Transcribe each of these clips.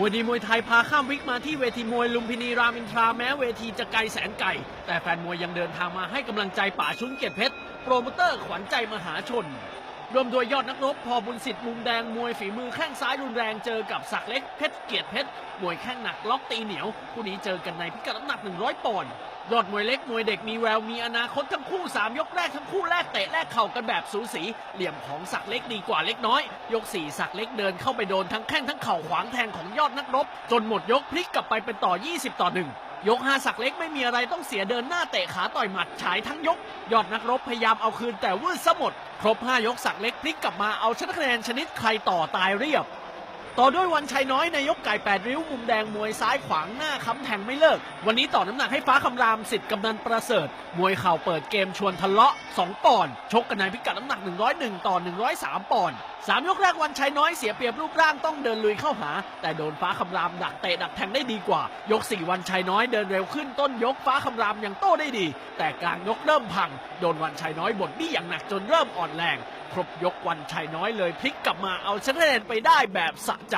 มวยดีมวยไทยพาข้ามวิกมาที่เวทีมวยลุมพินีรามอินทราแม้เวทีจะไกลแสนไกล แต่แฟนมวยยังเดินทางมาให้กำลังใจป่าชุนเกียรติเพชร โปรโมเตอร์ขวัญใจมหาชน รวมโดยยอดนักรบพอบุญสิทธิ์มุมแดงมวยฝีมือแข้งซ้ายรุนแรงเจอกับศักเล็กเพชรเกียรติเพชรมวยแข้งหนักล็อกตีเหนียวคู่นี้เจอกันในพิกัดน้ำหนัก 100ปอนด์ ยอดมวยเล็กมวยเด็กมีแววมีอนาคตทั้งคู่ 3 ยกแรกทั้งคู่แลกเตะแลกเข่ากันแบบสูสี เหลี่ยมของศักเล็กดีกว่าเล็กน้อย ยก4ศักเล็กเดินเข้าไปโดนทั้งแข้งทั้งเข่าขวางแทงของยอดนักรบ จนหมดยกพลิกกลับไปเป็นต่อ 20 ต่อ 1ยก5ศักเล็กไม่มีอะไรต้องเสียเดินหน้าเตะขาต่อยหมัดฉายทั้งยก ยอดนักรบพยายามเอาคืนแต่วืดซะหมด ครบ 5 ยกศักเล็กพลิกกลับมาเอาชนะคะแนนชนิดใครต่อตายเรียบ ต่อด้วยวันชัยน้อยในยกไก่8ริ้วมุมแดงมวยซ้ายขวางหน้าค้ำแทงไม่เลิก วันนี้ต่อน้ำหนักให้ฟ้าคำรามสิทธิ์กำนันประเสริฐ มวยเข่าเปิดเกมชวนทะเลาะ 2 ปอนด์ชกกันในพิกัดน้ำหนัก 101 ต่อ 103 ปอนด์สามยกแรกวันชัยน้อยเสียเปรียบรูปร่างต้องเดินลุยเข้าหา แต่โดนฟ้าคำรามดักเตะดักแทงได้ดีกว่า ยก 4 วันชัยน้อยเดินเร็วขึ้นต้นยกฟ้าคำรามยังโต้ได้ดี แต่กลางยกเริ่มพัง โดนวันชัยน้อยบดบี้อย่างหนักจนเริ่มอ่อนแรง ครบยกวันชัยน้อยเลยพลิกกลับมาเอาชนะคะแนนไปได้แบบสะใจ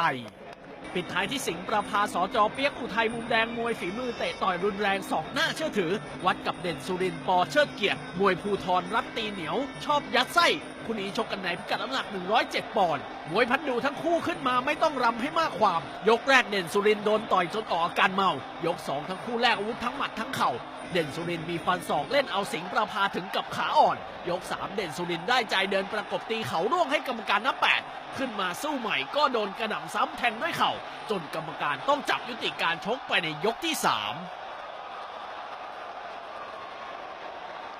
ปิดท้ายที่สิงห์ประภาสจอเปียกอุทัยมุมแดงมวยฝีมือเตะต่อยรุนแรงสองหน้าเชื่อถือ วัดกับเด่นสุรินปอเชิดเกียรติ มวยภูทรรัตตีเหนียว ชอบยัดไส้คู่นี้ชกกันในพิกัดน้ำหนัก 107 ปอนด์ มวยพันดูทั้งคู่ขึ้นมาไม่ต้องรำให้มากความ ยกแรกเด่นสุรินโดนต่อยจนออกอาการเมา ยก 2 ทั้งคู่แลกอาวุธทั้งหมัดทั้งเข่า เด่นสุรินมีฟันศอกเล่นเอาสิงประภาถึงกับขาอ่อน ยก 3 เด่นสุรินได้ใจเดินประกบตีเขาร่วงให้กรรมการนับแปด ขึ้นมาสู้ใหม่ก็โดนกระหน่ำซ้ำแทงด้วยเข่า จนกรรมการต้องจับยุติการชกไปในยกที่3